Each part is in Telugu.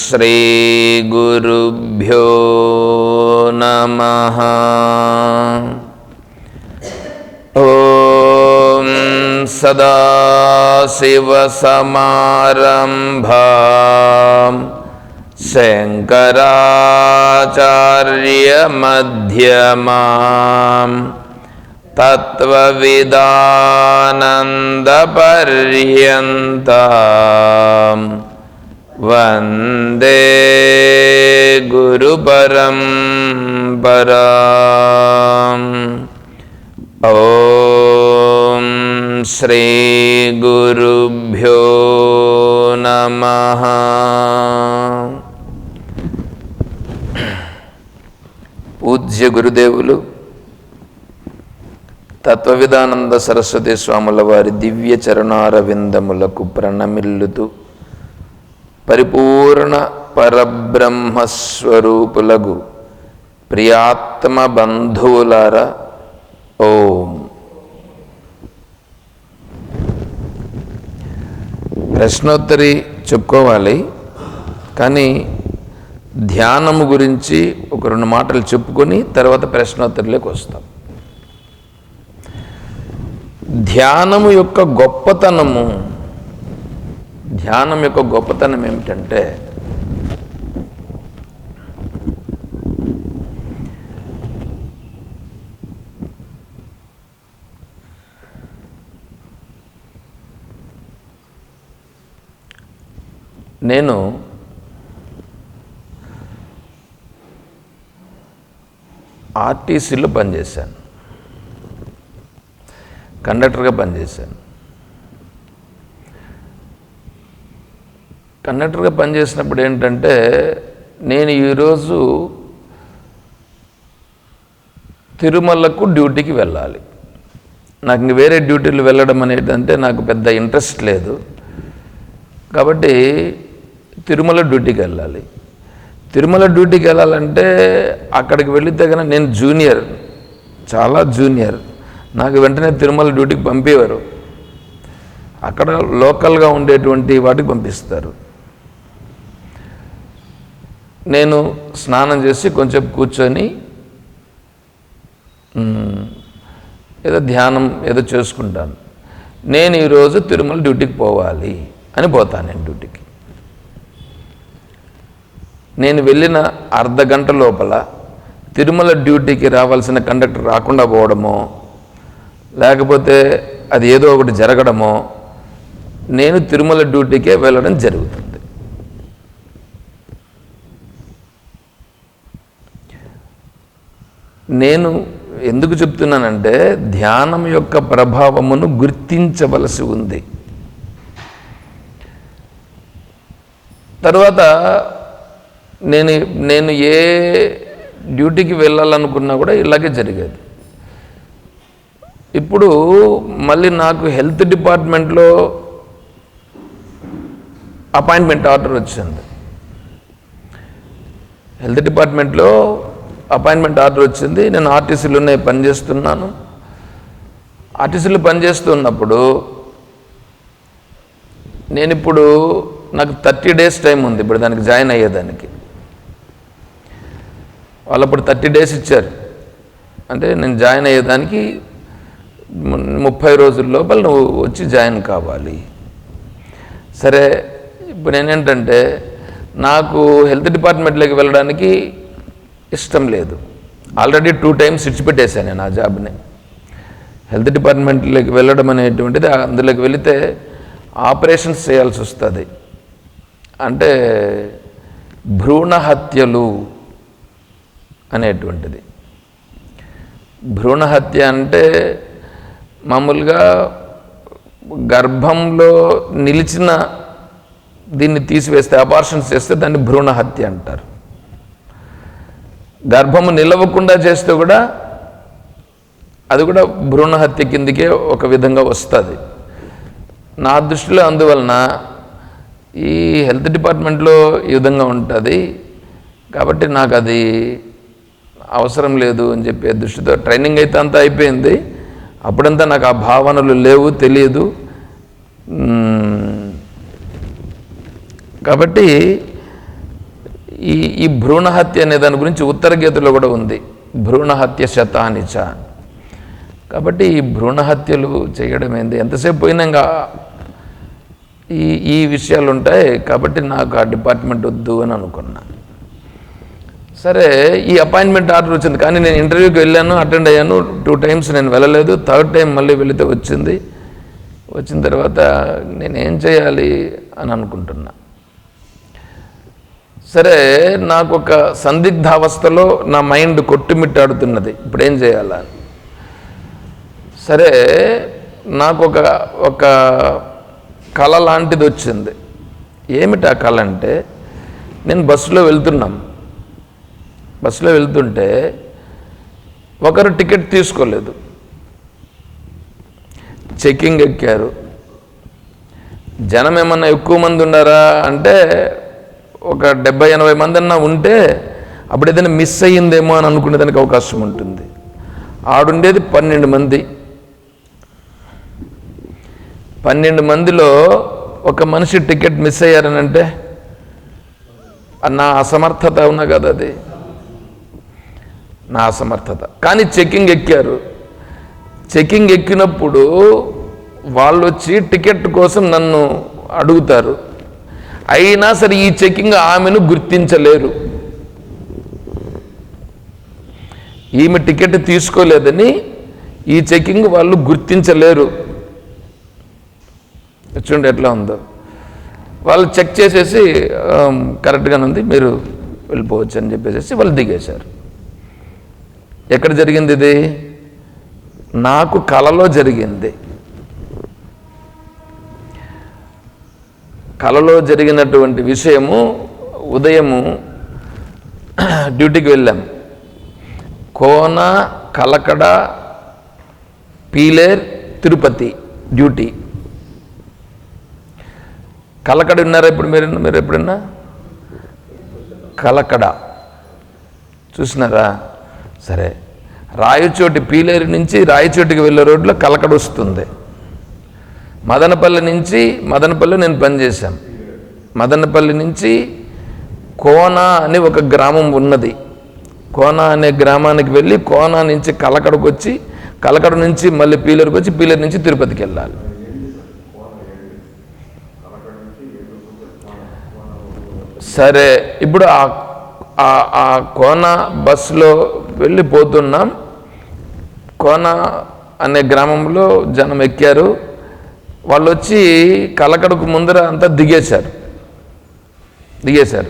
श्रीगुरुभ्यो नमः। ॐ सदाशिवसमारम्भाम् शङ्कराचार्यमध्यमाम् तत्त्वविदानन्दपर्यन्ताम् वन्दे गुरुपरम्पराम् ॐ श्रीगुरुभ्यो नमः పూజ్య గురుదేవులు తత్వవిధానంద సరస్వతి స్వాముల వారి దివ్య చరణారవిందములకు ప్రణమిల్లుతూ పరిపూర్ణ పరబ్రహ్మస్వరూపులగు ప్రియాత్మ బంధువులార ఓం. ప్రశ్నోత్తరి చెప్పుకోవాలి కానీ ధ్యానము గురించి ఒక రెండు మాటలు చెప్పుకొని తర్వాత ప్రశ్నోత్తరిలోకి వస్తాం. ధ్యానము యొక్క గొప్పతనము ధ్యానం యొక్క గొప్పతనం ఏమిటంటే నేను ఆర్టీసీలో పనిచేశాను. కండక్టర్గా పనిచేశాను. కండక్టర్గా పనిచేసినప్పుడు ఏంటంటే నేను ఈరోజు తిరుమలకు డ్యూటీకి వెళ్ళాలి. నాకు ఇంక వేరే డ్యూటీలు వెళ్ళడం అనేది అంటే నాకు పెద్ద ఇంట్రెస్ట్ లేదు. కాబట్టి తిరుమల డ్యూటీకి వెళ్ళాలి. తిరుమల డ్యూటీకి వెళ్ళాలంటే అక్కడికి వెళ్ళితే కనుక నేను జూనియర్ చాలా జూనియర్. నాకు వెంటనే తిరుమల డ్యూటీకి పంపేవారు. అక్కడ లోకల్గా ఉండేటువంటి వాటికి పంపిస్తారు. నేను స్నానం చేసి కొంచెం కూర్చొని ఏదో ధ్యానం ఏదో చేసుకుంటాను. నేను ఈరోజు తిరుమల డ్యూటీకి పోవాలి అని పోతాను నేను డ్యూటీకి. నేను వెళ్ళిన అర్ధ గంట లోపల తిరుమల డ్యూటీకి రావాల్సిన కండక్టర్ రాకుండా పోవడమో లేకపోతే అది ఏదో ఒకటి జరగడమో నేను తిరుమల డ్యూటీకే వెళ్ళడం జరుగుతుంది. నేను ఎందుకు చెప్తున్నానంటే ధ్యానం యొక్క ప్రభావమును గుర్తించవలసి ఉంది. తర్వాత నేను నేను ఏ డ్యూటీకి వెళ్ళాలనుకున్నా కూడా ఇలాగే జరిగేది. ఇప్పుడు మళ్ళీ నాకు హెల్త్ డిపార్ట్మెంట్లో అపాయింట్మెంట్ ఆర్డర్ వచ్చింది. హెల్త్ డిపార్ట్మెంట్లో అపాయింట్మెంట్ ఆర్డర్ వచ్చింది. నేను ఆర్టీసీలోనే పనిచేస్తున్నాను. ఆర్టీసీలో పనిచేస్తున్నప్పుడు నేను ఇప్పుడు నాకు థర్టీ డేస్ టైం ఉంది. ఇప్పుడు దానికి జాయిన్ అయ్యేదానికి. వాళ్ళు అప్పుడు థర్టీ డేస్ ఇచ్చారు. అంటే నేను జాయిన్ అయ్యేదానికి ముప్పై రోజుల లోపల నువ్వు వచ్చి జాయిన్ కావాలి. సరే ఇప్పుడు నేనేంటంటే నాకు హెల్త్ డిపార్ట్మెంట్లోకి వెళ్ళడానికి ఇష్టం లేదు. ఆల్రెడీ టూ టైమ్స్ ఇచ్చిపెట్టేశాను నేను ఆ జాబ్ని. హెల్త్ డిపార్ట్మెంట్లోకి వెళ్ళడం అనేటువంటిది అందులోకి వెళితే ఆపరేషన్స్ చేయాల్సి వస్తుంది. అంటే భ్రూణ హత్యలు అనేటువంటిది. భ్రూణ హత్య అంటే మామూలుగా గర్భంలో నిలిచిన దీన్ని తీసివేస్తే అబార్షన్స్ చేస్తే దాన్ని భ్రూణ హత్య అంటారు. గర్భము నిలవకుండా చేస్తే కూడా అది కూడా భ్రూణ హత్య కిందికే ఒక విధంగా వస్తుంది. నా దృష్టిలో అందువలన ఈ హెల్త్ డిపార్ట్మెంట్లో ఈ విధంగా ఉంటుంది. కాబట్టి నాకు అది అవసరం లేదు అని చెప్పే దృష్టితో ట్రైనింగ్ అయితే అంతా అయిపోయింది. అప్పుడంతా నాకు ఆ భావనలు లేవు తెలియదు. కాబట్టి ఈ ఈ భ్రూణహత్య అనే దాని గురించి ఉత్తర గీతలో కూడా ఉంది. భ్రూణహత్య శతానిచ. కాబట్టి ఈ భ్రూణ హత్యలు చేయడం ఏంది? ఎంతసేపు పోయినా ఈ ఈ విషయాలు ఉంటాయి కాబట్టి నాకు ఆ డిపార్ట్మెంట్ వద్దు అని అనుకున్నా. సరే ఈ అపాయింట్మెంట్ ఆర్డర్ వచ్చింది. కానీ నేను ఇంటర్వ్యూకి వెళ్ళాను అటెండ్ అయ్యాను. టూ టైమ్స్ నేను వెళ్ళలేదు. థర్డ్ టైం మళ్ళీ వెళితే వచ్చింది. వచ్చిన తర్వాత నేను ఏం చేయాలి అని అనుకుంటున్నా. సరే నాకు ఒక సందిగ్ధావస్థలో నా మైండ్ కొట్టుమిట్టాడుతున్నది. ఇప్పుడు ఏం చేయాలా సరే నాకు ఒక ఒక కళ లాంటిది వచ్చింది. ఏమిటి ఆ కళ అంటే నేను బస్సులో వెళ్తున్నాం. బస్సులో వెళ్తుంటే ఒకరు టికెట్ తీసుకోలేదు. చెకింగ్ ఎక్కారు. జనం ఏమన్నా ఎక్కువ మంది ఉన్నారా అంటే ఒక డెబ్బై ఎనభై మంది అన్నా ఉంటే అప్పుడు ఏదైనా మిస్ అయ్యిందేమో అని అనుకునేదానికి అవకాశం ఉంటుంది. ఆడుండేది పన్నెండు మంది. పన్నెండు మందిలో ఒక మనిషి టికెట్ మిస్ అయ్యారనంటే నా అసమర్థత ఉన్నా కదా అది. నా అసమర్థత. కానీ చెకింగ్ ఎక్కారు. చెకింగ్ ఎక్కినప్పుడు వాళ్ళు వచ్చి టికెట్ కోసం నన్ను అడుగుతారు. అయినా సరే ఈ చెక్కింగ్ ఆమెను గుర్తించలేరు. ఈమె టికెట్ తీసుకోలేదని ఈ చెక్కింగ్ వాళ్ళు గుర్తించలేరు. చూడండి ఎట్లా ఉందో. వాళ్ళు చెక్ చేసేసి కరెక్ట్గానే ఉంది మీరు వెళ్ళిపోవచ్చు అని చెప్పేసి వాళ్ళు దిగేశారు. ఎక్కడ జరిగింది ఇది? నాకు కలలో జరిగింది. కలలో జరిగినటువంటి విషయము ఉదయము డ్యూటీకి వెళ్ళాం. కోన కలకడ పీలేర్ తిరుపతి డ్యూటీ. కలకడ ఉన్నారా ఇప్పుడు మీరు మీరు ఎప్పుడన్నా? కలకడ. చూసినారా? సరే. రాయచోటి పీలేరు నుంచి రాయచోటికి వెళ్ళే రోడ్లో కలకడ వస్తుంది. మదనపల్లి నుంచి మదనపల్లి నేను పనిచేశాం మదనపల్లి నుంచి కోన అని ఒక గ్రామం ఉన్నది. కోన అనే గ్రామానికి వెళ్ళి కోన నుంచి కలకడకు వచ్చి కలకడ నుంచి మళ్ళీ పీలేరుకి వచ్చి పీలేరు నుంచి తిరుపతికి వెళ్ళాలి. సరే ఇప్పుడు ఆ- ఆ కోన బస్సులో వెళ్ళిపోతున్నాం. కోన అనే గ్రామంలో జనం ఎక్కారు. వాళ్ళు వచ్చి కలకడకు ముందర అంతా దిగేశారు. దిగేశారు.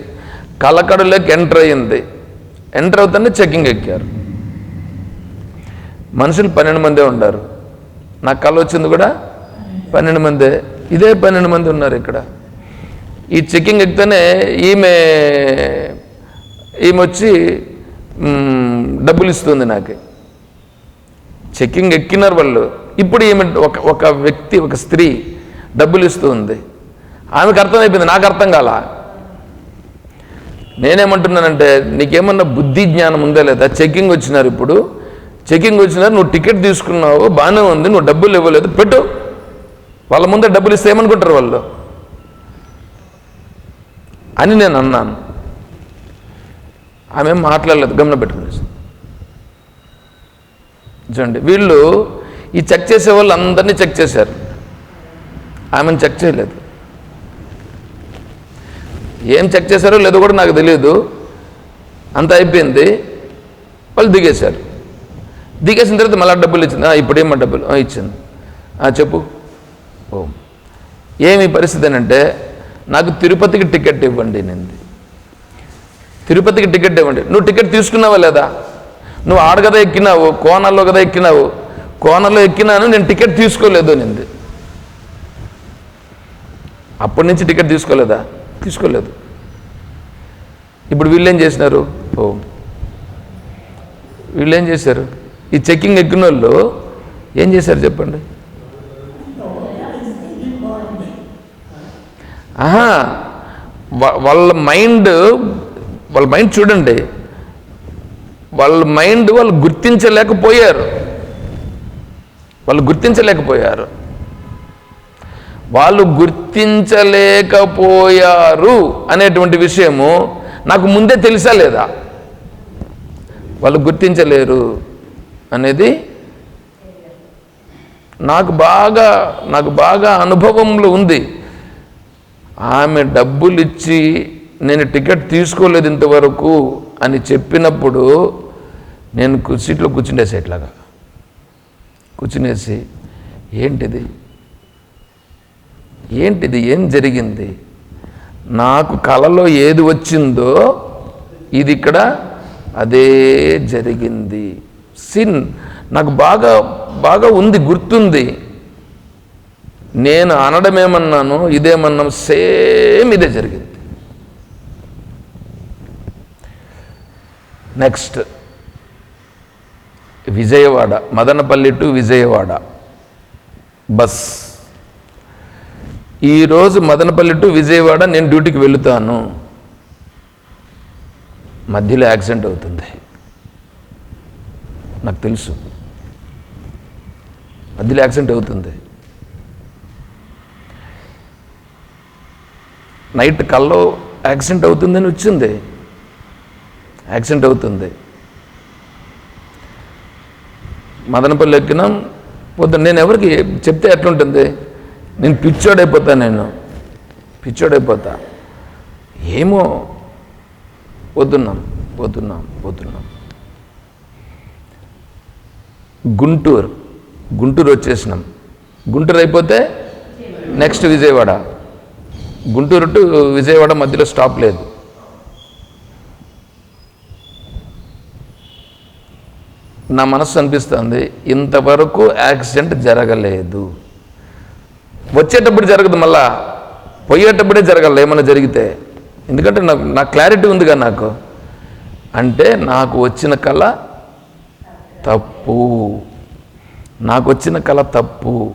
కలకడలోకి ఎంటర్ అయ్యింది. ఎంటర్ అవుతానే చెక్కింగ్ ఎక్కారు. మనుషులు పన్నెండు మందే ఉన్నారు నాకు కళ వచ్చింది కూడా పన్నెండు మందే. ఇదే పన్నెండు మంది ఉన్నారు ఇక్కడ. ఈ చెక్కింగ్ ఎక్కితేనే ఈమె ఈమె వచ్చి డబ్బులు ఇస్తుంది నాకు. చెక్కింగ్ ఎక్కినారు వాళ్ళు. ఇప్పుడు ఈమె ఒక ఒక వ్యక్తి ఒక స్త్రీ డబ్బులు ఇస్తుంది. ఆమెకు అర్థమైపోయింది నాకు అర్థం కాల? నేనేమంటున్నానంటే నీకేమన్నా బుద్ధి జ్ఞానం ఉందా లేదా? చెక్కింగ్ వచ్చినారు ఇప్పుడు. చెక్కింగ్ వచ్చినారు నువ్వు టికెట్ తీసుకున్నావు బాగానే ఉంది నువ్వు డబ్బులు ఇవ్వలేదు పెట్టు. వాళ్ళ ముందే డబ్బులు ఇస్తే ఏమనుకుంటారు వాళ్ళు? అని నేను అన్నాను. ఆమె మాట్లాడలేదు గమన పెట్టుకునేసి చూడండి వీళ్ళు ఈ చెక్ చేసే వాళ్ళు అందరినీ చెక్ చేశారు. ఆమెను చెక్ చేయలేదు. ఏం చెక్ చేశారో లేదో కూడా నాకు తెలియదు అంత అయిపోయింది. వాళ్ళు దిగేశారు. దిగేసిన తర్వాత మళ్ళీ డబ్బులు ఇచ్చింది. ఇప్పుడు ఏమో డబ్బులు? ఇచ్చింది. చెప్పు. ఓ. ఏమి పరిస్థితి ఏంటంటే అంటే నాకు తిరుపతికి టికెట్ ఇవ్వండి నింది తిరుపతికి టికెట్ ఇవ్వండి. నువ్వు టికెట్ తీసుకున్నావా లేదా? నువ్వు ఆడ కదా ఎక్కినావు కోనల్లో కదా ఎక్కినావు. కోనలో ఎక్కినాను నేను టికెట్ తీసుకోలేదు నింది అప్పటి నుంచి టికెట్ తీసుకోలేదా? తీసుకోలేదు. ఇప్పుడు వీళ్ళు ఏం చేసినారు? ఓ. వీళ్ళు ఏం చేశారు? ఈ చెక్కింగ్ ఎక్కిన వాళ్ళు ఏం చేశారు చెప్పండి? ఆహా. వాళ్ళ మైండ్ వాళ్ళ మైండ్ చూడండి. వాళ్ళ మైండ్ వాళ్ళు గుర్తించలేకపోయారు. వాళ్ళు గుర్తించలేకపోయారు. వాళ్ళు గుర్తించలేకపోయారు అనేటువంటి విషయము నాకు ముందే తెలుసా లేదా? వాళ్ళు గుర్తించలేరు అనేది నాకు బాగా నాకు బాగా అనుభవంలో ఉంది. ఆమె డబ్బులు ఇచ్చి నేను టికెట్ తీసుకోలేదు ఇంతవరకు అని చెప్పినప్పుడు నేను సీట్లో కూర్చుండేసి ఇట్లాగా. కూర్చునేసి ఏంటిది? ఏంటిది? ఏం జరిగింది? నాకు కలలో ఏది వచ్చిందో ఇది ఇక్కడ అదే జరిగింది. సిన్ నాకు బాగా బాగా ఉంది గుర్తుంది. నేను అనడం ఏమన్నాను సేమ్ ఇదే జరిగింది. Next Vijayawada Madanapalle to Vijayawada bus ఈరోజు మదనపల్లి టు విజయవాడ నేను డ్యూటీకి వెళుతాను. మధ్యలో యాక్సిడెంట్ అవుతుంది. నాకు తెలుసు. మధ్యలో యాక్సిడెంట్ అవుతుంది. నైట్ కల్లో యాక్సిడెంట్ అవుతుందని వచ్చింది. యాక్సిడెంట్ అవుతుంది. మదనపల్లి ఎక్కినాం పొద్దున్న నేను ఎవరికి చెప్తే ఎట్లుంటుంది నేను పిచ్చోడైపోతా నేను. పిచ్చోడైపోతా ఏమో పోతున్నాం పోతున్నాం పోతున్నాం. గుంటూరు గుంటూరు వచ్చేసినాం. గుంటూరు అయిపోతే నెక్స్ట్ విజయవాడ. గుంటూరు టు విజయవాడ మధ్యలో స్టాప్ లేదు. నా మనస్సు అనిపిస్తుంది ఇంతవరకు యాక్సిడెంట్ జరగలేదు. వచ్చేటప్పుడు జరగదు మళ్ళా పోయేటప్పుడే జరగాలి ఏమైనా జరిగితే. ఎందుకంటే నాకు నా క్లారిటీ ఉందిగా నాకు. అంటే నాకు వచ్చిన కళ తప్పు. నాకు వచ్చిన కళ తప్పు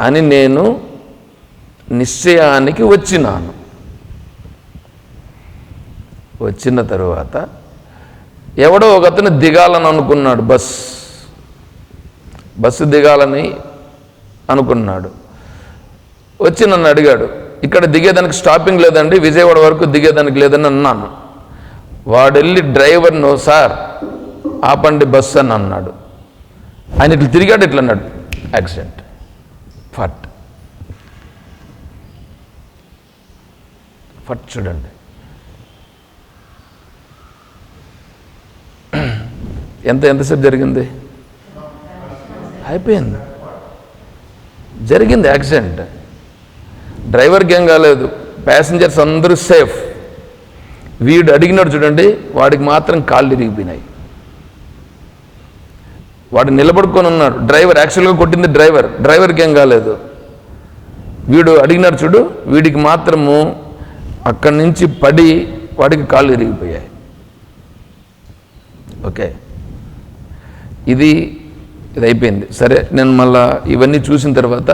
అని నేను నిశ్చయానికి వచ్చినాను. వచ్చిన తరువాత ఎవడో ఒక అతను దిగాలని అనుకున్నాడు బస్. బస్సు దిగాలని అనుకున్నాడు. వచ్చి నన్ను అడిగాడు ఇక్కడ దిగేదానికి స్టాపింగ్ లేదండి విజయవాడ వరకు దిగేదానికి లేదని అన్నాను. వాడెళ్ళి డ్రైవర్ను సార్ ఆపండి బస్సు అని అన్నాడు. ఆయన ఇట్లా తిరిగాడు ఇట్లా అన్నాడు. యాక్సిడెంట్. ఫట్. ఫట్ చూడండి. ఎంత ఎంతసేపు జరిగింది? అయిపోయింది. జరిగింది యాక్సిడెంట్. డ్రైవర్కి ఏం కాలేదు. ప్యాసింజర్స్ అందరూ సేఫ్. వీడు అడిగినాడు చూడండి వాడికి మాత్రం కాళ్ళు ఇరిగిపోయినాయి. వాడు నిలబడుకొని ఉన్నాడు. డ్రైవర్ యాక్చువల్గా కొట్టింది డ్రైవర్. డ్రైవర్కి ఏం కాలేదు. వీడు అడిగినాడు చూడు వీడికి మాత్రము అక్కడి నుంచి పడి వాడికి కాళ్ళు ఇరిగిపోయాయి. ఓకే. ఇది ఇది అయిపోయింది సరే నేను మళ్ళా ఇవన్నీ చూసిన తర్వాత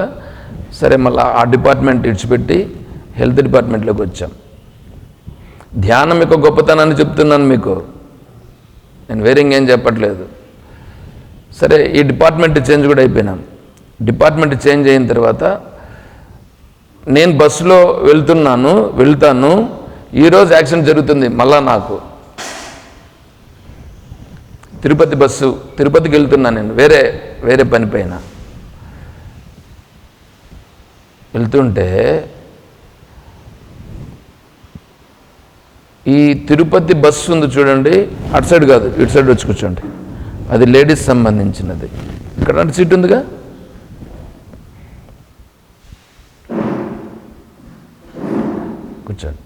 సరే మళ్ళీ ఆ డిపార్ట్మెంట్ ఇడిచిపెట్టి హెల్త్ డిపార్ట్మెంట్లోకి వచ్చాం. ధ్యానం యొక్క గొప్పతనాన్ని చెప్తున్నాను మీకు. నేను వేరే ఇంకేం చెప్పట్లేదు. సరే ఈ డిపార్ట్మెంట్ చేంజ్ కూడా అయిపోయినాం. డిపార్ట్మెంట్ చేంజ్ అయిన తర్వాత నేను బస్సులో వెళ్తున్నాను వెళ్తాను. ఈరోజు యాక్సిడెంట్ జరుగుతుంది మళ్ళా నాకు. తిరుపతి బస్సు తిరుపతికి వెళ్తున్నా నేను. వేరే వేరే పని పైన. వెళ్తుంటే ఈ తిరుపతి బస్సు ఉంది చూడండి. అటు సైడ్ కాదు ఇటు సైడ్ వచ్చి కూర్చోండి. అది లేడీస్ సంబంధించినది. ఇక్కడ అటు సీట్ ఉందిగా? కూర్చోండి.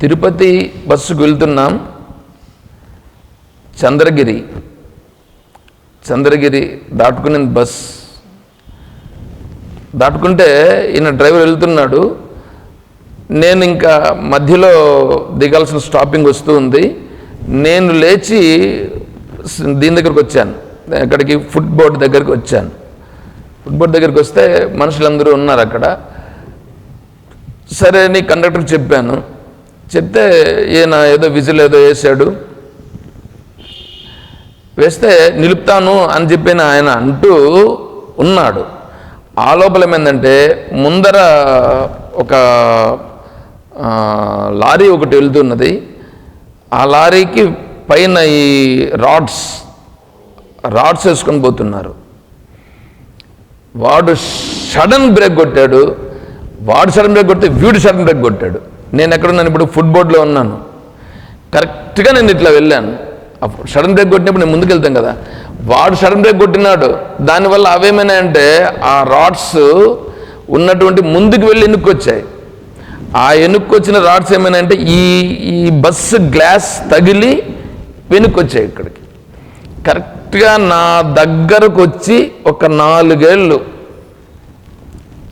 తిరుపతి బస్సుకు వెళ్తున్నాం. చంద్రగిరి చంద్రగిరి దాటుకునే బస్. దాటుకుంటే ఈయన డ్రైవర్ వెళ్తున్నాడు. నేను ఇంకా మధ్యలో దిగాల్సిన స్టాపింగ్ వస్తూ ఉంది. నేను లేచి దీని దగ్గరకు వచ్చాను. అక్కడికి ఫుట్ బోర్డు దగ్గరికి వచ్చాను. ఫుట్ బోర్డు దగ్గరికి వస్తే మనుషులందరూ ఉన్నారు అక్కడ. సరే అని కండక్టర్కి చెప్పాను. చెప్తే ఈయన ఏదో విజిల్ ఏదో వేసాడు వేస్తే నిలుపుతాను అని చెప్పిన ఆయన అంటూ ఉన్నాడు. ఆ లోపల ఏమైందంటే ముందర ఒక లారీ ఒకటి వెళ్తున్నది. ఆ లారీకి పైన ఈ రాడ్స్ రాడ్స్ వేసుకొని పోతున్నారు. వాడు సడన్ బ్రేక్ కొట్టాడు. వాడు సడన్ బ్రేక్ కొడితే వీడు సడన్ బ్రేక్ కొట్టాడు. నేను ఎక్కడున్నాను ఇప్పుడు ఫుట్బోర్డ్లో ఉన్నాను. కరెక్ట్గా నేను ఇట్లా వెళ్ళాను. సడన్ బ్రేక్ కొట్టినప్పుడు నేను ముందుకు కదా. వాడు సడన్ బ్రేక్ కొట్టినాడు. దానివల్ల అవేమైనాయంటే ఆ రాడ్స్ ఉన్నటువంటి ముందుకు వెళ్ళి ఎన్నుకొచ్చాయి. ఆ ఎన్నుకొచ్చిన రాడ్స్ ఏమైనాయంటే ఈ ఈ బస్సు గ్లాస్ తగిలి వెనుకొచ్చాయి ఇక్కడికి. కరెక్ట్గా నా దగ్గరకు వచ్చి ఒక నాలుగేళ్ళు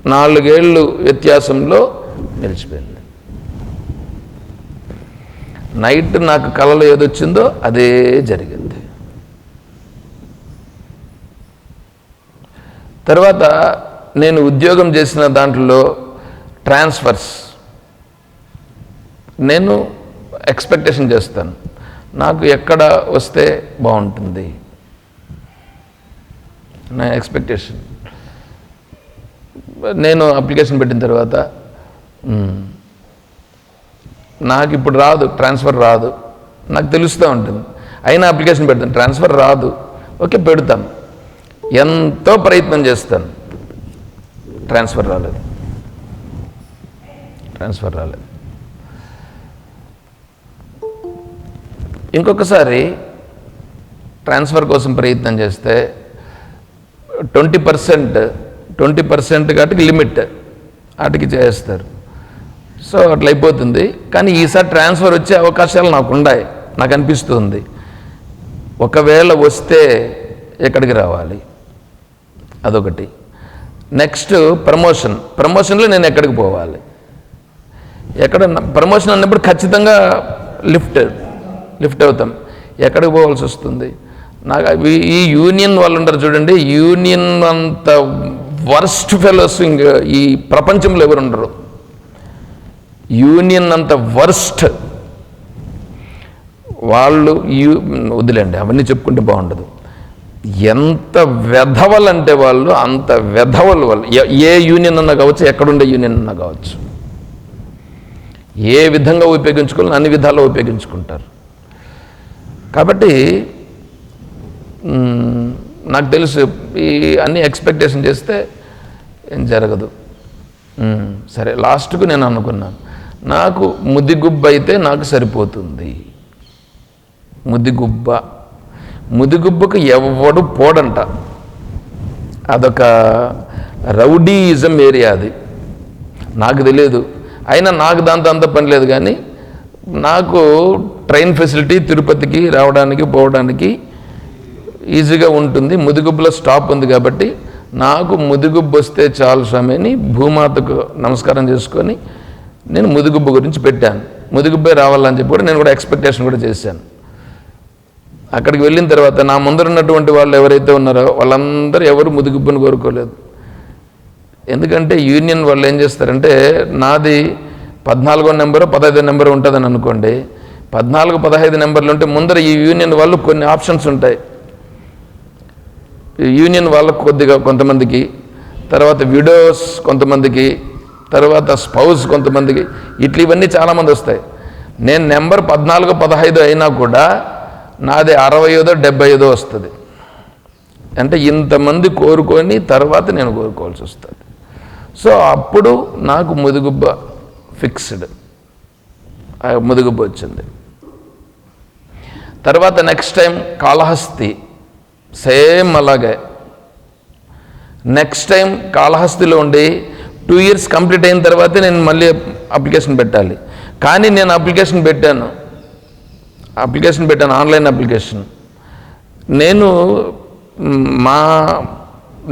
నాలుగేళ్ళు వ్యత్యాసంలో నిలిచిపోయింది. నైట్ నాకు కలలో ఏదొచ్చిందో అదే జరిగింది. తర్వాత నేను ఉద్యోగం చేసిన దాంట్లో ట్రాన్స్ఫర్స్. నేను ఎక్స్పెక్టేషన్ చేస్తాను. నాకు ఎక్కడ వస్తే బాగుంటుంది. నా ఎక్స్పెక్టేషన్. నేను అప్లికేషన్ పెట్టిన తర్వాత నాకు ఇప్పుడు రాదు ట్రాన్స్ఫర్ రాదు. నాకు తెలుస్తూ ఉంటుంది. అయినా అప్లికేషన్ పెడతాను ట్రాన్స్ఫర్ రాదు. ఓకే పెడతాను. ఎంతో ప్రయత్నం చేస్తాను. ట్రాన్స్ఫర్ రాలేదు. ట్రాన్స్ఫర్ రాలేదు. ఇంకొకసారి ట్రాన్స్ఫర్ కోసం ప్రయత్నం చేస్తే ట్వంటీ పర్సెంట్ ట్వంటీ పర్సెంట్ కాటికి లిమిట్ వాటికి చేస్తారు. సో అట్లా అయిపోతుంది. కానీ ఈసారి ట్రాన్స్ఫర్ వచ్చే అవకాశాలు నాకు ఉన్నాయి నాకు అనిపిస్తుంది ఒకవేళ వస్తే ఎక్కడికి రావాలి? అదొకటి. Next promotion. ప్రమోషన్లో నేను ఎక్కడికి పోవాలి? ఎక్కడ ప్రమోషన్ అన్నప్పుడు ఖచ్చితంగా లిఫ్ట్ లిఫ్ట్ అవుతాం. ఎక్కడికి పోవాల్సి వస్తుంది? నాకు ఈ యూనియన్ వాళ్ళు ఉంటారు చూడండి యూనియన్ అంత వర్స్ట్ ఫెలోస్ ఇంక ఈ ప్రపంచంలో ఎవరు ఉండరు. యూనియన్ అంత వర్స్ట్. వాళ్ళు యూ వదిలేండి అవన్నీ చెప్పుకుంటే బాగుండదు. ఎంత వెధవలంటే వాళ్ళు అంత వెధవలు వాళ్ళు. ఏ- యూనియన్ అన్నా కావచ్చు ఎక్కడుండే యూనియన్ అన్నా కావచ్చు. ఏ విధంగా ఉపయోగించుకోవాలని అన్ని విధాలు ఉపయోగించుకుంటారు. కాబట్టి నాకు తెలుసు ఈ అన్ని ఎక్స్పెక్టేషన్ చేస్తే ఏం జరగదు. సరే లాస్ట్కు నేను అనుకున్నాను. నాకు ముదిగుబ్బ అయితే నాకు సరిపోతుంది. ముదిగుబ్బ. ముదిగుబ్బకు ఎవడు పోడంట. అదొక రౌడీయిజం ఏరియా అది. నాకు తెలియదు అయినా నాకు దాంతో అంత పని లేదు కానీ నాకు ట్రైన్ ఫెసిలిటీ తిరుపతికి రావడానికి పోవడానికి ఈజీగా ఉంటుంది. ముదిగుబ్బలో స్టాప్ ఉంది కాబట్టి నాకు ముదిగుబ్బు వస్తే చాలు స్వామిని భూమాతకు నమస్కారం చేసుకొని నేను ముదుగుబ్బ గురించి పెట్టాను. ముదుగుబ్బే రావాలని చెప్పి కూడా నేను కూడా ఎక్స్పెక్టేషన్ కూడా చేశాను. అక్కడికి వెళ్ళిన తర్వాత నా ముందర ఉన్నటువంటి వాళ్ళు ఎవరైతే ఉన్నారో వాళ్ళందరూ ఎవరు ముదిగుబ్బుని కోరుకోలేదు. ఎందుకంటే యూనియన్ వాళ్ళు ఏం చేస్తారంటే నాది పద్నాలుగో నెంబరు పదహైదో నెంబర్ ఉంటుందని అనుకోండి. పద్నాలుగు పదహైదు నెంబర్లు ఉంటే ముందర ఈ యూనియన్ వాళ్ళు కొన్ని ఆప్షన్స్ ఉంటాయి. ఈ యూనియన్ వాళ్ళకు కొద్దిగా కొంతమందికి తర్వాత విడోస్ కొంతమందికి తర్వాత స్పౌస్ కొంతమందికి. ఇట్లా ఇవన్నీ చాలామంది వస్తాయి. నేను నెంబర్ పద్నాలుగు పదహైదు అయినా కూడా నాది అరవైదో డెబ్బైదో ఐదో వస్తుంది. అంటే ఇంతమంది కోరుకొని తర్వాత నేను కోరుకోవాల్సి వస్తుంది. సో అప్పుడు నాకు ముదుగుబ్బ ఫిక్స్డ్. ముదుగుబ్బ వచ్చింది. తర్వాత నెక్స్ట్ టైం కాళహస్తి. సేమ్ అలాగే. నెక్స్ట్ టైం కాళహస్తిలో ఉండి టూ ఇయర్స్ కంప్లీట్ అయిన తర్వాతే నేను మళ్ళీ అప్లికేషన్ పెట్టాలి. కానీ నేను అప్లికేషన్ పెట్టాను. అప్లికేషన్ పెట్టాను ఆన్లైన్ అప్లికేషన్. నేను మా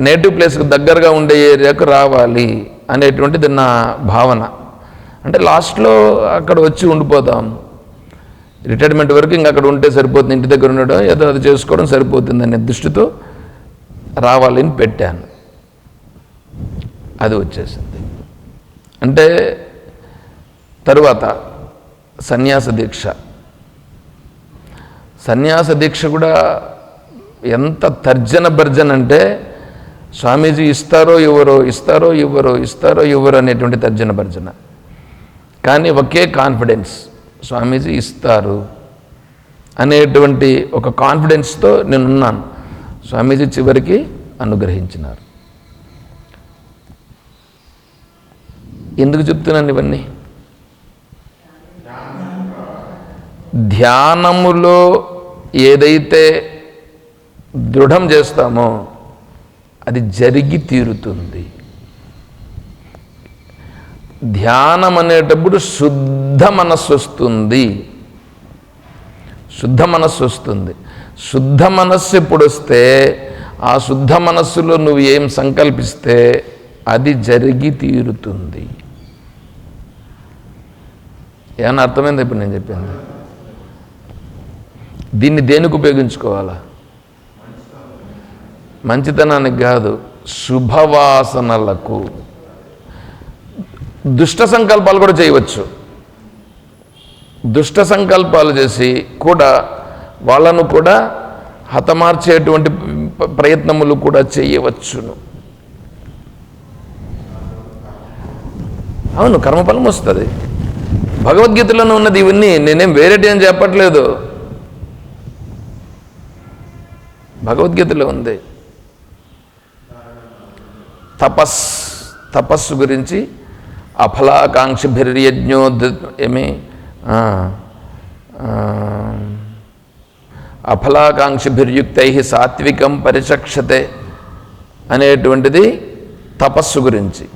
నేటివ్ ప్లేస్కి దగ్గరగా ఉండే ఏరియాకు రావాలి అనేటువంటిది నా భావన. అంటే లాస్ట్లో అక్కడ వచ్చి ఉండిపోతాం. రిటైర్మెంట్ వరకు ఇంకా అక్కడ ఉంటే సరిపోతుంది ఇంటి దగ్గర ఉండడం ఏదో అది చేసుకోవడం సరిపోతుంది అనే దృష్టితో రావాలని పెట్టాను. అది వచ్చేసింది. అంటే తరువాత సన్యాస దీక్ష. సన్యాస దీక్ష కూడా ఎంత తర్జన భర్జన అంటే స్వామీజీ ఇస్తారో ఎవరో ఇస్తారో ఎవరో ఇస్తారో ఎవరో అనేటువంటి తర్జన భర్జన. కానీ ఒకే కాన్ఫిడెన్స్ స్వామీజీ ఇస్తారు అనేటువంటి ఒక కాన్ఫిడెన్స్తో నేనున్నాను. స్వామీజీ చివరికి అనుగ్రహించినారు. ఎందుకు చెప్తున్నాను ఇవన్నీ? ధ్యానములో ఏదైతే దృఢం చేస్తామో అది జరిగి తీరుతుంది. ధ్యానం అనేటప్పుడు శుద్ధ మనస్సు వస్తుంది. శుద్ధ మనస్సు వస్తుంది. శుద్ధ మనస్సు ఎప్పుడు వస్తే ఆ శుద్ధ మనస్సులో నువ్వు ఏం సంకల్పిస్తే అది జరిగి తీరుతుంది. ఏమన్నా అర్థమైంది ఇప్పుడు నేను చెప్పింది? దీన్ని దేనికి ఉపయోగించుకోవాలా? మంచితనానికి కాదు శుభవాసనలకు. దుష్ట సంకల్పాలు కూడా చేయవచ్చు. దుష్ట సంకల్పాలు చేసి కూడా వాళ్ళను కూడా హతమార్చేటువంటి ప్రయత్నములు కూడా చేయవచ్చును. అవును కర్మఫలం వస్తుంది. భగవద్గీతలోనే ఉన్నది ఇవన్నీ. నేనేం వేరేటి అని చెప్పట్లేదు. భగవద్గీతలో ఉంది. తపస్ తపస్సు గురించి అఫలాకాంక్షిభిర్యజ్ఞో ఏమి? అఫలాకాంక్ష భిర్యుక్తై సాత్వికం పరిచక్షతే అనేటువంటిది తపస్సు గురించి.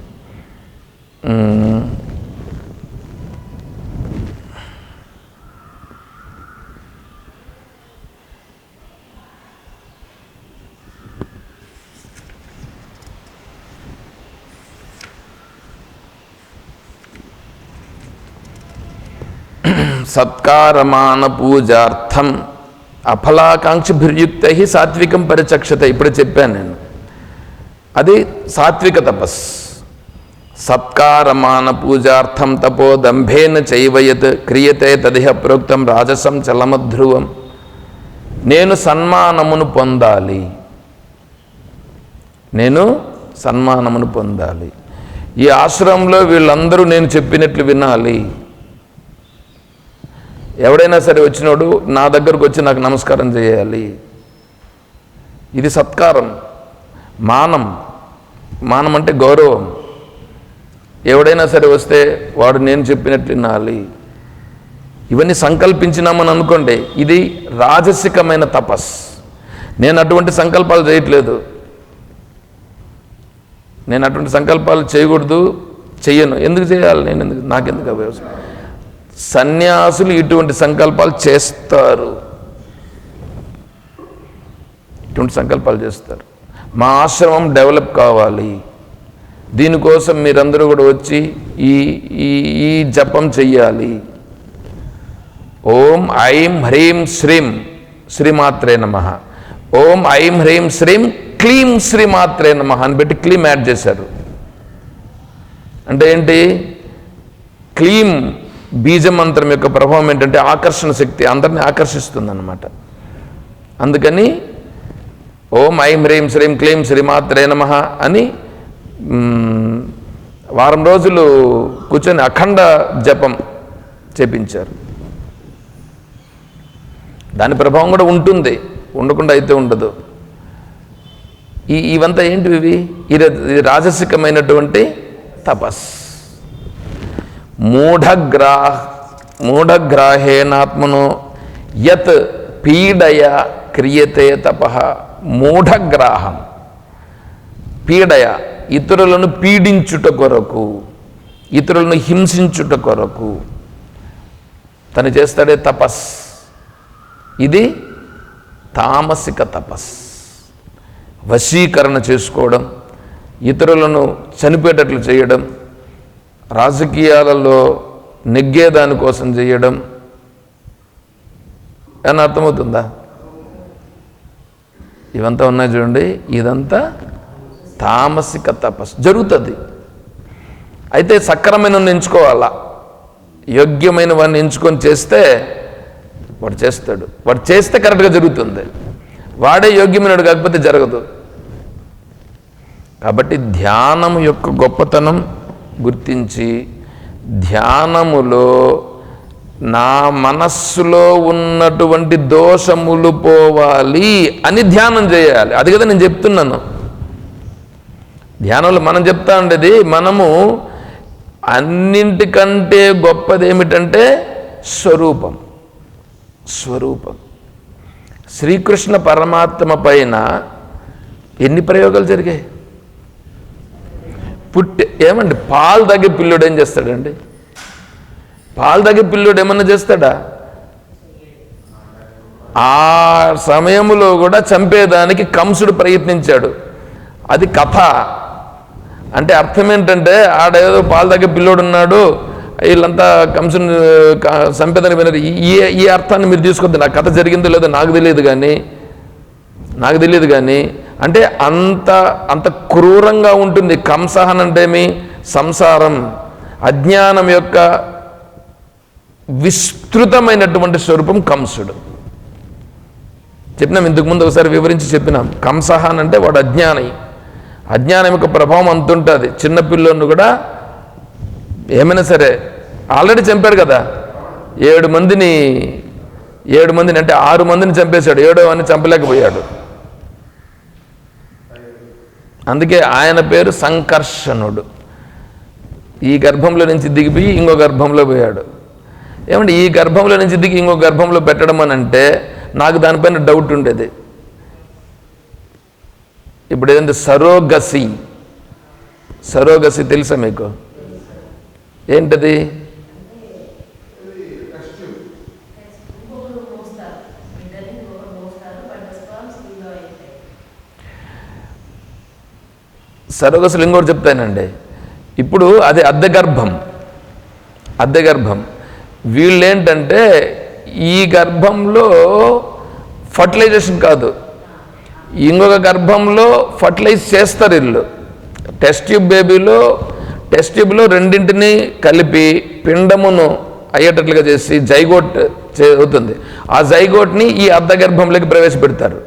సత్కారమాన పూజార్థం. అఫలాకాంక్షిభిర్యుక్త సాత్వికం పరిచక్షత. ఇప్పుడు చెప్పాను నేను. అది సాత్విక తపస్. సత్కారమాన పూజార్థం తపో దంభేన చైవయత్ క్రియతే తదిహ ప్రోక్తం రాజసం చలమధ్రువం. నేను సన్మానమును పొందాలి. నేను సన్మానమును పొందాలి. ఈ ఆశ్రమంలో వీళ్ళందరూ నేను చెప్పినట్లు వినాలి. ఎవడైనా సరే వచ్చినోడు నా దగ్గరకు వచ్చి నాకు నమస్కారం చేయాలి. ఇది సత్కారం మానం. మానం అంటే గౌరవం. ఎవడైనా సరే వస్తే వాడు నేను చెప్పినట్టు వినాలి. ఇవన్నీ సంకల్పించినామని అనుకోండి ఇది రాజసికమైన తపస్. నేను అటువంటి సంకల్పాలు చేయట్లేదు. నేను అటువంటి సంకల్పాలు చేయకూడదు చెయ్యను. ఎందుకు చేయాలి? నేను ఎందుకు? నాకెందుకు అవి అవసరం సన్యాసులు ఇటువంటి సంకల్పాలు చేస్తారు. ఇటువంటి సంకల్పాలు చేస్తారు. మా ఆశ్రమం డెవలప్ కావాలి. దీనికోసం మీరందరూ కూడా వచ్చి ఈ ఈ ఈ జపం చెయ్యాలి. ఓం ఐం హ్రీం శ్రీం శ్రీమాత్రే నమ. ఓం ఐం హ్రీం శ్రీం క్లీం శ్రీమాత్రే నమ అని పెట్టి క్లీం యాడ్ చేశారు. అంటే ఏంటి? క్లీం బీజమంత్రం యొక్క ప్రభావం ఏంటంటే ఆకర్షణ శక్తి అందరిని ఆకర్షిస్తుంది అన్నమాట అందుకని ఓం ఐం హ్రీం శ్రీం క్లీం శ్రీమాత్రే నమ అని వారం రోజులు కూర్చొని అఖండ జపం చేపించారు. దాని ప్రభావం కూడా ఉంటుంది ఉండకుండా అయితే ఉండదు. ఈ ఇవంతా ఏంటివి ఇవి? ఇది ఇది రాజసికమైనటువంటి తపస్ మూఢగ్రా మూఢగ్రాహేనాత్మను యత్ పీడయ క్రియతే తప. మూఢగ్రాహం. పీడయ ఇతరులను పీడించుట కొరకు ఇతరులను హింసించుట కొరకు. తను చేస్తాడే తపస్. ఇది తామసిక తపస్. వశీకరణ చేసుకోవడం ఇతరులను చనిపోయేటట్లు చేయడం రాజకీయాలలో నెగ్గేదానికోసం చేయడం అని అర్థమవుతుందా? ఇవంతా ఉన్నాయి చూడండి. ఇదంతా తామసిక తపస్సు. జరుగుతుంది. అయితే సక్రమైన ఎంచుకోవాలా? యోగ్యమైన వాడిని ఎంచుకొని చేస్తే వాడు చేస్తాడు. వాడు చేస్తే కరెక్ట్గా జరుగుతుంది. వాడే యోగ్యమైనడు కాకపోతే జరగదు. కాబట్టి ధ్యానం యొక్క గొప్పతనం గుర్తించి ధ్యానములో నా మనస్సులో ఉన్నటువంటి దోషములు పోవాలి అని ధ్యానం చేయాలి. అది కదా నేను చెప్తున్నాను. ధ్యానంలో మనం చెప్తా ఉండేది మనము అన్నింటికంటే గొప్పది ఏమిటంటే స్వరూపం. స్వరూపం. శ్రీకృష్ణ పరమాత్మ పైన ఎన్ని ప్రయోగాలు జరిగాయి? పుట్టి ఏమండి పాలు తగ్గి పిల్లుడు ఏం చేస్తాడండి? పాలు తగ్గి పిల్లుడు ఏమన్నా చేస్తాడా? ఆ సమయంలో కూడా చంపేదానికి కంసుడు ప్రయత్నించాడు. అది కథ. అంటే అర్థం ఏంటంటే ఆడేదో పాలు తగ్గి పిల్లోడు ఉన్నాడు వీళ్ళంతా కంసుని క- చంపేదానికి పోయినారు. ఈ- ఈ ఈ అర్థాన్ని మీరు తీసుకొద్దు నా కథ జరిగిందో లేదో నాకు తెలియదు కానీ నాకు తెలియదు కానీ అంటే అంత అంత క్రూరంగా ఉంటుంది కంసహన్ అంటేమి సంసారం. అజ్ఞానం యొక్క విస్తృతమైనటువంటి స్వరూపం కంసుడు. చెప్పినాం ఇంతకు ముందు ఒకసారి వివరించి చెప్పినాం. కంసహన్ అంటే వాడు అజ్ఞాని. అజ్ఞానం యొక్క ప్రభావం అంతుంటుంది చిన్నపిల్లోని కూడా ఏమైనా సరే ఆల్రెడీ చంపాడు కదా. ఏడు మందిని ఏడు మందిని అంటే ఆరు మందిని చంపేశాడు. ఏడో అని చంపలేకపోయాడు. అందుకే ఆయన పేరు సంకర్షణుడు. ఈ గర్భంలో నుంచి దిగిపోయి ఇంకో గర్భంలో పోయాడు. ఏమంటే ఈ గర్భంలో నుంచి దిగి ఇంకో గర్భంలో పెట్టడం అని అంటే నాకు దానిపైన డౌట్ ఉండేది. ఇప్పుడు ఏంటంటే సరోగసి. సరోగసి తెలుసా మీకు? ఏంటది? సరోగసులు ఇంకోటి చెప్తానండి. ఇప్పుడు అది అద్దె గర్భం అద్దె గర్భం వీళ్ళేంటంటే ఈ గర్భంలో ఫర్టిలైజేషన్ కాదు. ఇంకొక గర్భంలో ఫర్టిలైజ్ చేస్తారు వీళ్ళు టెస్ట్ ట్యూబ్ బేబీలో టెస్ట్ ట్యూబ్లో రెండింటిని కలిపి పిండమును అయ్యేటట్లుగా చేసి జైగోట్ చే అవుతుంది. ఆ జైగోట్ని ఈ అర్ధగర్భంలోకి ప్రవేశపెడతారు.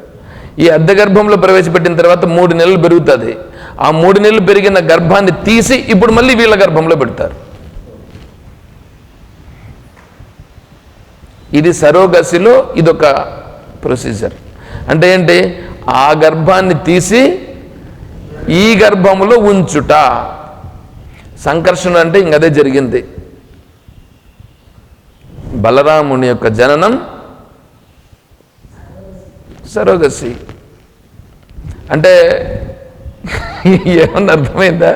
ఈ అర్ధ గర్భంలో ప్రవేశపెట్టిన తర్వాత మూడు నెలలు పెరుగుతుంది. ఆ మూడు నెలలు పెరిగిన గర్భాన్ని తీసి ఇప్పుడు మళ్ళీ వీళ్ళ గర్భంలో పెడతారు. ఇది సరోగసిలో ఇదొక ప్రొసీజర్ అంటే ఏంటి? ఆ గర్భాన్ని తీసి ఈ గర్భంలో ఉంచుట. సంకర్షణ అంటే ఇంకదే జరిగింది. బలరాముని యొక్క జననం సరోగసి. అంటే ఏమన్నా అర్థమైందా?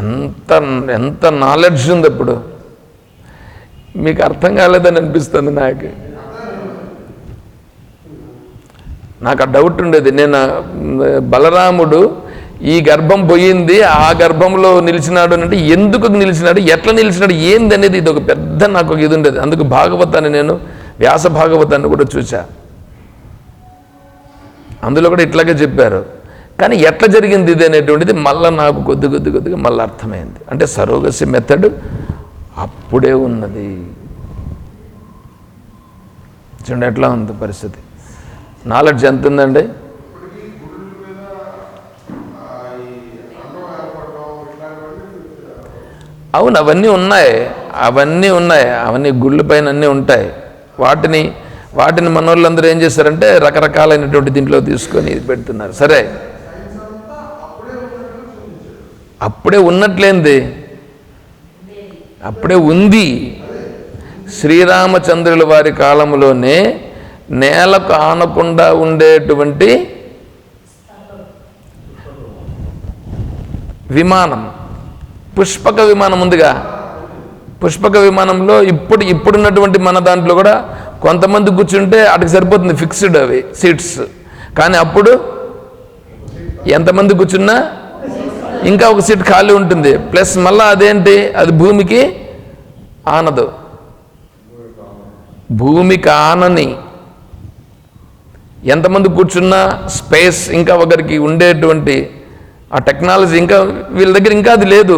ఎంత ఎంత నాలెడ్జ్ ఉంది ఇప్పుడు మీకు అర్థం కాలేదని అనిపిస్తుంది నాకు. నాకు ఆ డౌట్ ఉండేది. నేను బలరాముడు ఈ గర్భం పోయింది ఆ గర్భంలో నిలిచినాడు అని అంటే ఎందుకు నిలిచినాడు ఎట్లా నిలిచినాడు ఏంది అనేది ఇది ఒక పెద్ద నాకు ఒక ఇది ఉండేది. అందుకు భాగవతాన్ని నేను వ్యాస భాగవతాన్ని కూడా చూసా అందులో కూడా ఇట్లాగే చెప్పారు. కానీ ఎట్లా జరిగింది ఇది అనేటువంటిది మళ్ళీ నాకు కొద్ది కొద్ది కొద్దిగా మళ్ళీ అర్థమైంది. అంటే సరోగసి మెథడ్ అప్పుడే ఉన్నది. చూడండి ఎట్లా ఉంది పరిస్థితి. నాలెడ్జ్ ఎంత ఉందండి? అవును అవన్నీ ఉన్నాయి. అవన్నీ ఉన్నాయి. అవన్నీ గుళ్ళు పైన అన్నీ ఉంటాయి. వాటిని వాటిని మనోళ్ళందరూ ఏం చేశారంటే రకరకాలైనటువంటి దీంట్లో తీసుకొని పెడుతున్నారు. సరే. అప్పుడే ఉన్నట్లేంది. అప్పుడే ఉంది. శ్రీరామచంద్రుల వారి కాలంలోనే నేలకు ఆనకుండా ఉండేటువంటి విమానం. పుష్పక విమానం ఉందిగా. పుష్పక విమానంలో ఇప్పుడు ఇప్పుడున్నటువంటి మన దాంట్లో కూడా కొంతమంది కూర్చుంటే అటుకు సరిపోతుంది ఫిక్స్డ్ అవి సీట్స్ కానీ అప్పుడు ఎంతమంది కూర్చున్నా ఇంకా ఒక సీట్ ఖాళీ ఉంటుంది. ప్లస్ మళ్ళీ అదేంటి? అది భూమికి ఆనదు. భూమికి ఆనని. ఎంతమంది కూర్చున్నా స్పేస్ ఇంకా ఒకరికి ఉండేటువంటి ఆ టెక్నాలజీ ఇంకా వీళ్ళ దగ్గర ఇంకా అది లేదు.